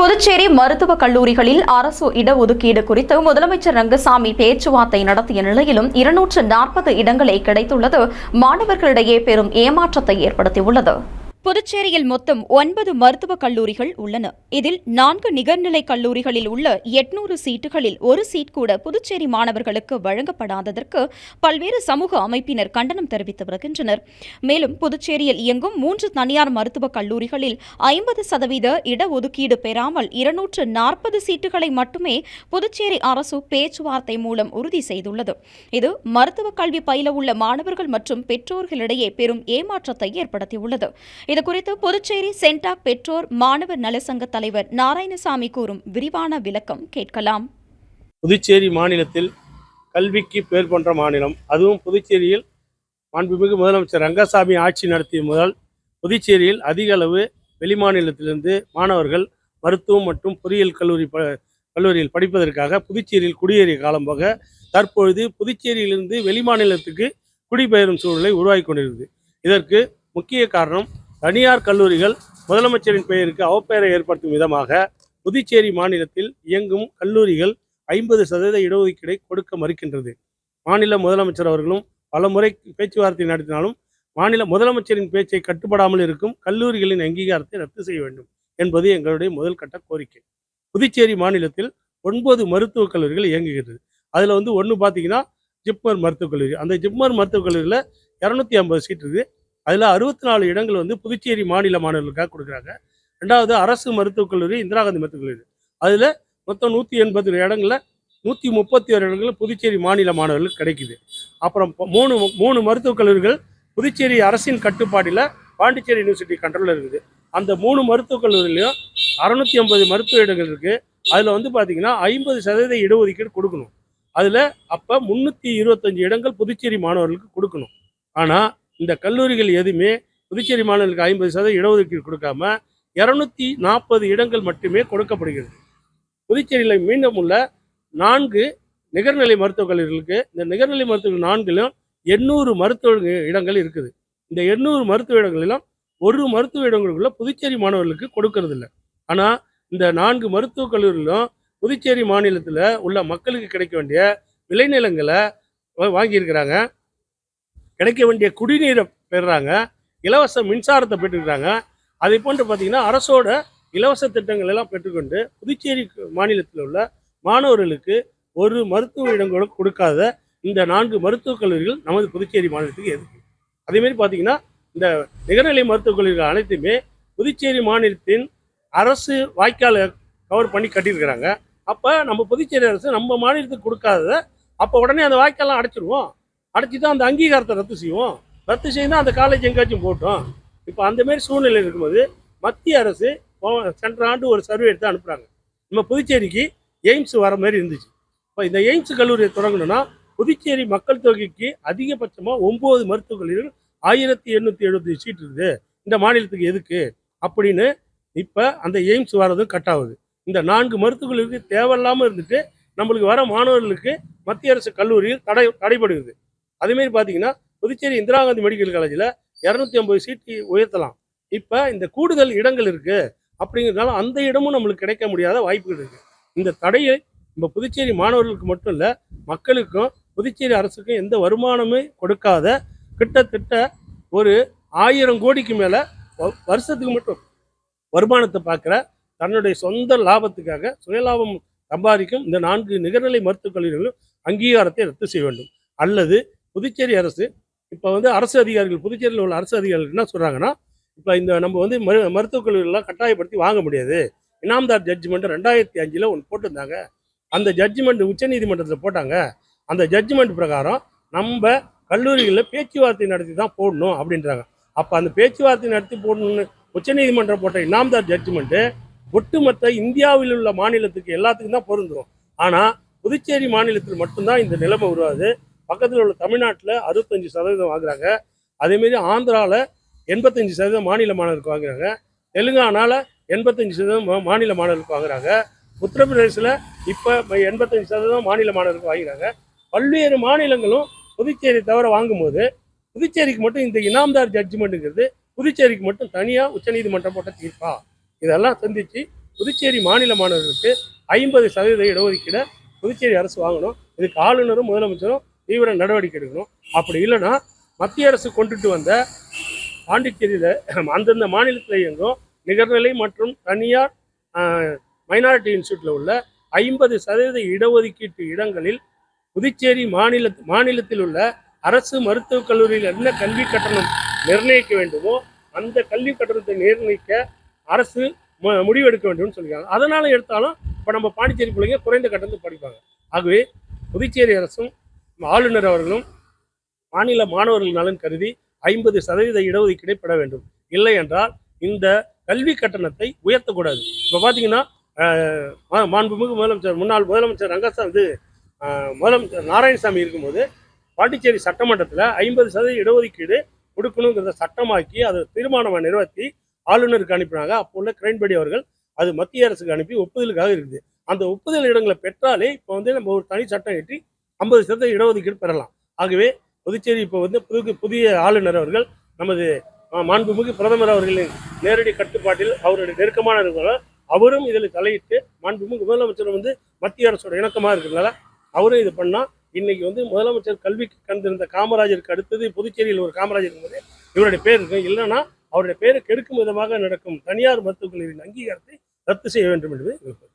புதுச்சேரி மருத்துவக் கல்லூரிகளில் அரசு இடஒதுக்கீடு குறித்து முதலமைச்சர் ரங்கசாமி பேச்சுவார்த்தை நடத்திய நிலையிலும் இருநூற்று நாற்பது இடங்களே கிடைத்துள்ளது. மாணவர்களிடையே பெரும் ஏமாற்றத்தை ஏற்படுத்தியுள்ளது. புதுச்சேரியில் மொத்தம் ஒன்பது மருத்துவக் கல்லூரிகள் உள்ளன. இதில் நான்கு நிகர்நிலை கல்லூரிகளில் உள்ள எட்நூறு சீட்டுகளில் ஒரு சீட் கூட புதுச்சேரி மாணவர்களுக்கு வழங்கப்படாததற்கு பல்வேறு சமூக அமைப்பினர் கண்டனம் தெரிவித்து வருகின்றனர். மேலும் புதுச்சேரியில் இயங்கும் மூன்று தனியார் மருத்துவக் கல்லூரிகளில் ஐம்பது சதவீத இடஒதுக்கீடு பெறாமல் இருநூற்று நாற்பது சீட்டுகளை மட்டுமே புதுச்சேரி அரசு பேச்சுவார்த்தை மூலம் உறுதி செய்துள்ளது. இது மருத்துவக் கல்வி பயில உள்ள மாணவர்கள் மற்றும் பெற்றோர்களிடையே பெரும் ஏமாற்றத்தை ஏற்படுத்தியுள்ளது. இதுகுறித்து புதுச்சேரி சென்டாக் பெற்றோர் மாணவர் நலசங்க தலைவர் நாராயணசாமி கூறும் விரிவான விளக்கம் கேட்கலாம். புதுச்சேரி மாநிலத்தில் கல்விக்கு பேர் போன்ற மாநிலம் அதுவும் புதுச்சேரியில் மாண்புமிகு முதலமைச்சர் ரங்கசாமி ஆட்சி நடத்திய முதல் புதுச்சேரியில் அதிக அளவு வெளிமாநிலத்திலிருந்து மாணவர்கள் மருத்துவம் மற்றும் பொறியியல் கல்லூரி ப கல்லூரியில் படிப்பதற்காக புதுச்சேரியில் குடியேறிய காலம் போக தற்பொழுது புதுச்சேரியிலிருந்து வெளிமாநிலத்துக்கு குடிபெயரும் சூழலை உருவாகி கொண்டிருக்கிறது இதற்கு முக்கிய காரணம் தனியார் கல்லூரிகள் முதலமைச்சரின் பெயருக்கு அவப்பெயரை ஏற்படுத்தும் விதமாக புதுச்சேரி மாநிலத்தில் இயங்கும் கல்லூரிகள் ஐம்பது சதவீத இடஒதுக்கீடை கொடுக்க மறுக்கின்றது. மாநில முதலமைச்சர் அவர்களும் பலமுறை பேச்சுவார்த்தை நடத்தினாலும் மாநில முதலமைச்சரின் பேச்சை கட்டுப்படாமல் இருக்கும் கல்லூரிகளின் அங்கீகாரத்தை ரத்து செய்ய வேண்டும் என்பது எங்களுடைய முதல் கட்ட கோரிக்கை. புதுச்சேரி மாநிலத்தில் ஒன்பது மருத்துவக் கல்லூரிகள் இயங்குகிறது அதில் வந்து ஒன்று பார்த்தீங்கன்னா ஜிப்மர் மருத்துவக் கல்லூரி. அந்த ஜிப்மர் மருத்துவக் கல்லூரியில் இரநூத்தி ஐம்பது சீட் இருக்குது அதில் அறுபத்தி நாலு இடங்கள் வந்து புதுச்சேரி மாநில மாணவர்களுக்காக கொடுக்குறாங்க. ரெண்டாவது அரசு மருத்துவக் கல்லூரி இந்திரா காந்தி மருத்துவக் கல்லூரி. அதில் மொத்தம் நூற்றி எண்பது இடங்களில் நூற்றி முப்பத்தி ஒரு இடங்கள் புதுச்சேரி மாநில மாணவர்களுக்கு கிடைக்குது. அப்புறம் மூணு மூணு மருத்துவக் கல்லூரிகள் புதுச்சேரி அரசின் கட்டுப்பாட்டில் பாண்டிச்சேரி யூனிவர்சிட்டி கண்ட்ரோலில் இருக்குது. அந்த மூணு மருத்துவக் கல்லூரிலையும் அறநூற்றி ஐம்பது மருத்துவ இடங்கள் இருக்குது அதில் வந்து பார்த்திங்கன்னா ஐம்பது சதவீத இடஒதுக்கீடு கொடுக்கணும். அதில் அப்போ முந்நூற்றி இருபத்தஞ்சி இடங்கள் புதுச்சேரி மாணவர்களுக்கு கொடுக்கணும். ஆனால் இந்த கல்லூரிகள் எதுவுமே புதுச்சேரி மாணவர்களுக்கு ஐம்பது சதவீத இடஒதுக்கீடு கொடுக்காம இரநூத்தி நாற்பது இடங்கள் மட்டுமே கொடுக்கப்படுகிறது. புதுச்சேரியில் மீண்டும் உள்ள நான்கு நிகர்நிலை மருத்துவக் கல்லூரிகளுக்கு இந்த நிகர்நிலை மருத்துவ நான்கிலும் எண்ணூறு மருத்துவ இடங்கள் இருக்குது. இந்த எண்ணூறு மருத்துவ இடங்களிலும் ஒரு மருத்துவ இடங்களுக்குள்ள புதுச்சேரி மாணவர்களுக்கு கொடுக்கறது இல்லை ஆனால் இந்த நான்கு மருத்துவக் கல்லூரிகளும் புதுச்சேரி மாநிலத்தில் உள்ள மக்களுக்கு கிடைக்க வேண்டிய விளைநிலங்களை வாங்கியிருக்கிறாங்க. கிடைக்க வேண்டிய குடிநீரை பெறுறாங்க. இலவச மின்சாரத்தை பெற்றுக்கிறாங்க அதை போன்று பார்த்தீங்கன்னா அரசோட இலவச திட்டங்கள் எல்லாம் பெற்றுக்கொண்டு புதுச்சேரி மாநிலத்தில் உள்ள மாணவர்களுக்கு ஒரு மருத்துவ இடங்களும் கொடுக்காத இந்த நான்கு மருத்துவக் கல்லூரிகள் நமது புதுச்சேரி மாநிலத்துக்கு எதுக்கு? அதேமாரி பார்த்தீங்கன்னா இந்த நிகர்நிலை மருத்துவக் கல்லூரிகள் அனைத்துமே புதுச்சேரி மாநிலத்தின் அரசு வாய்க்காலை கவர் பண்ணி கட்டியிருக்கிறாங்க. அப்போ நம்ம புதுச்சேரி அரசு நம்ம மாநிலத்துக்கு கொடுக்காததை அப்போ உடனே அந்த வாய்க்காலாம் அடைச்சிருவோம். அடைச்சி தான் அந்த அங்கீகாரத்தை ரத்து செய்வோம். ரத்து செய்யணும் அந்த காலேஜ் எங்காச்சும் போட்டோம். இப்போ அந்தமாரி சூழ்நிலை இருக்கும்போது மத்திய அரசு சென்ற ஆண்டு ஒரு சர்வே எடுத்து அனுப்புகிறாங்க நம்ம புதுச்சேரிக்கு எய்ம்ஸ் வர மாதிரி இருந்துச்சு. இப்போ இந்த எய்ம்ஸ் கல்லூரியை தொடங்கணும்னா புதுச்சேரி மக்கள் தொகைக்கு அதிகபட்சமாக ஒம்பது மருத்துவக் கல்லூரிகள் ஆயிரத்தி எண்ணூற்றி எழுபத்தி சீட் இருக்குது. இந்த மாநிலத்துக்கு எதுக்கு? அப்படின்னு இப்போ அந்த எய்ம்ஸ் வர்றதும் கட் ஆகுது. இந்த நான்கு மருத்துவர்களுக்கு தேவையில்லாமல் இருந்துட்டு நம்மளுக்கு வர மாணவர்களுக்கு மத்திய அரசு கல்லூரியில் தடை தடைபடுகிறது. அதேமாரி பார்த்தீங்கன்னா புதுச்சேரி இந்திரா காந்தி மெடிக்கல் காலேஜில் இரநூத்தி ஐம்பது சீட்டு உயர்த்தலாம். இப்போ இந்த கூடுதல் இடங்கள் இருக்கு அப்படிங்கிறதுனால அந்த இடமும் நம்மளுக்கு கிடைக்க முடியாத வாய்ப்புகள் இருக்கு. இந்த தடையை நம்ம புதுச்சேரி மாணவர்களுக்கு மட்டும் இல்லை மக்களுக்கும் புதுச்சேரி அரசுக்கும் எந்த வருமானமே கொடுக்காத கிட்டத்தட்ட ஒரு ஆயிரம் கோடிக்கு மேலே வருஷத்துக்கு மட்டும் வருமானத்தை பார்க்குற தன்னுடைய சொந்த லாபத்துக்காக சுயலாபம் சம்பாதிக்கும் இந்த நான்கு நிகர்நிலை மருத்துவக் கல்லூரிகளும் அங்கீகாரத்தை ரத்து செய்ய வேண்டும். அல்லது புதுச்சேரி அரசு இப்போ வந்து அரசு அதிகாரிகள் புதுச்சேரியில் உள்ள அரசு அதிகாரிகள் என்ன சொல்கிறாங்கன்னா இப்போ இந்த நம்ம வந்து மரு மருத்துவக் கல்லூரிகள்லாம் கட்டாயப்படுத்தி வாங்க முடியாது. இனாம்தார் ஜட்ஜ்மெண்ட்டு ரெண்டாயிரத்தி அஞ்சில் ஒன்று போட்டிருந்தாங்க. அந்த ஜட்ஜ்மெண்ட் உச்சநீதிமன்றத்தில் போட்டாங்க. அந்த ஜட்ஜ்மெண்ட் பிரகாரம் நம்ம கல்லூரிகளில் பேச்சுவார்த்தை நடத்தி தான் போடணும் அப்படின்றாங்க. அப்போ அந்த பேச்சுவார்த்தை நடத்தி போடணும்னு உச்சநீதிமன்றம் போட்ட இனாம்தார் ஜட்ஜ்மெண்ட்டு ஒட்டுமொத்த இந்தியாவில் உள்ள மாநிலத்துக்கு எல்லாத்துக்கும் தான் பொருந்தும். ஆனால் புதுச்சேரி மாநிலத்தில் மட்டும்தான் இந்த நிலைமை உருவாது பக்கத்தில் உள்ள தமிழ்நாட்டில் அறுபத்தஞ்சு சதவீதம் வாங்குறாங்க. அதேமாரி ஆந்திராவில் எண்பத்தஞ்சு சதவீதம் மாநில மாணவருக்கு வாங்குறாங்க. தெலுங்கானாவில் எண்பத்தஞ்சு சதவீதம் மாநில மாணவர்களுக்கு வாங்குறாங்க. உத்தரப்பிரதேசில் இப்போ எண்பத்தஞ்சு சதவீதம் மாநில மாணவருக்கு வாங்குறாங்க பல்வேறு மாநிலங்களும் புதுச்சேரி தவிர வாங்கும்போது புதுச்சேரிக்கு மட்டும் இந்த இனாம்தார் ஜட்ஜ்மெண்ட்டுங்கிறது புதுச்சேரிக்கு மட்டும் தனியாக உச்சநீதிமன்றம் போட்ட தீர்ப்பா? இதெல்லாம் சந்தித்து புதுச்சேரி மாநில மாணவர்களுக்கு ஐம்பது சதவீத இடஒதுக்கீடை புதுச்சேரி அரசு வாங்கணும். இதுக்கு ஆளுநரும் முதலமைச்சரும் தீவிர நடவடிக்கை எடுக்கணும். அப்படி இல்லைன்னா மத்திய அரசு கொண்டுட்டு வந்த பாண்டிச்சேரியில் அந்தந்த மாநிலத்தில் இயங்கும் நிகர்நிலை மற்றும் தனியார் மைனாரிட்டி இன்ஸ்டியூட்டில் உள்ள ஐம்பது சதவீத இடஒதுக்கீட்டு இடங்களில் புதுச்சேரி மாநில மாநிலத்தில் உள்ள அரசு மருத்துவக் கல்லூரியில் என்ன கல்வி கட்டணம் நிர்ணயிக்க வேண்டுமோ அந்த கல்வி கட்டணத்தை நிர்ணயிக்க அரசு மு- முடிவெடுக்க வேண்டும்னு சொல்லியிருக்காங்க. அதனால எடுத்தாலும் இப்போ நம்ம பாண்டிச்சேரி பிள்ளைங்க குறைந்த கட்டணத்தில் படிப்பாங்க. ஆகவே புதுச்சேரி அரசும் ஆளுநர் அவர்களும் மாநில மாணவர்கள் நலன் கருதி ஐம்பது சதவீத இடஒதுக்கீடை பெற வேண்டும். இல்லை என்றால் இந்த கல்வி கட்டணத்தை உயர்த்தக்கூடாது. இப்போ பார்த்தீங்கன்னா மாண்புமிகு முதலமைச்சர் முன்னாள் முதலமைச்சர் ரங்கசாமி இது முதலமைச்சர் நாராயணசாமி இருக்கும்போது பாண்டிச்சேரி சட்டமன்றத்தில் ஐம்பது சதவீத இடஒதுக்கீடு கொடுக்கணுங்கிறத சட்டமாக்கி அதை தீர்மானமாக நிறைவேற்றி ஆளுநருக்கு அனுப்பினாங்க. அப்போ உள்ள கிரண்பேடி அவர்கள் அது மத்திய அரசுக்கு அனுப்பி ஒப்புதலுக்காக இருக்குது. அந்த ஒப்புதல் இடங்களை பெற்றாலே இப்போ வந்து நம்ம ஒரு தனி சட்டம் ஏற்றி ஐம்பது சதவீத இடஒதுக்கீடு பெறலாம். ஆகவே புதுச்சேரி இப்போ வந்து புது புதிய ஆளுநர் அவர்கள் நமது மாண்புமிகு பிரதமர் அவர்களின் நேரடி கட்டுப்பாட்டில் அவருடைய நெருக்கமான இருக்கிறதால அவரும் இதில் தலையிட்டு மாண்புமிகு முதலமைச்சர் வந்து மத்திய அரசோட இணக்கமாக இருக்கிறதுனால அவரும் இது பண்ணால் இன்னைக்கு வந்து முதலமைச்சர் கல்விக்கு கண்டிருந்த காமராஜருக்கு அடுத்தது புதுச்சேரியில் ஒரு காமராஜர் இருக்கும்போது இவருடைய பேர் இருக்கும் இல்லைன்னா அவருடைய பேரை கெடுக்கும் விதமாக நடக்கும் தனியார் மருத்துவக் கல்லூரியின் அங்கீகாரத்தை ரத்து செய்ய வேண்டும் என்பது விருப்பம்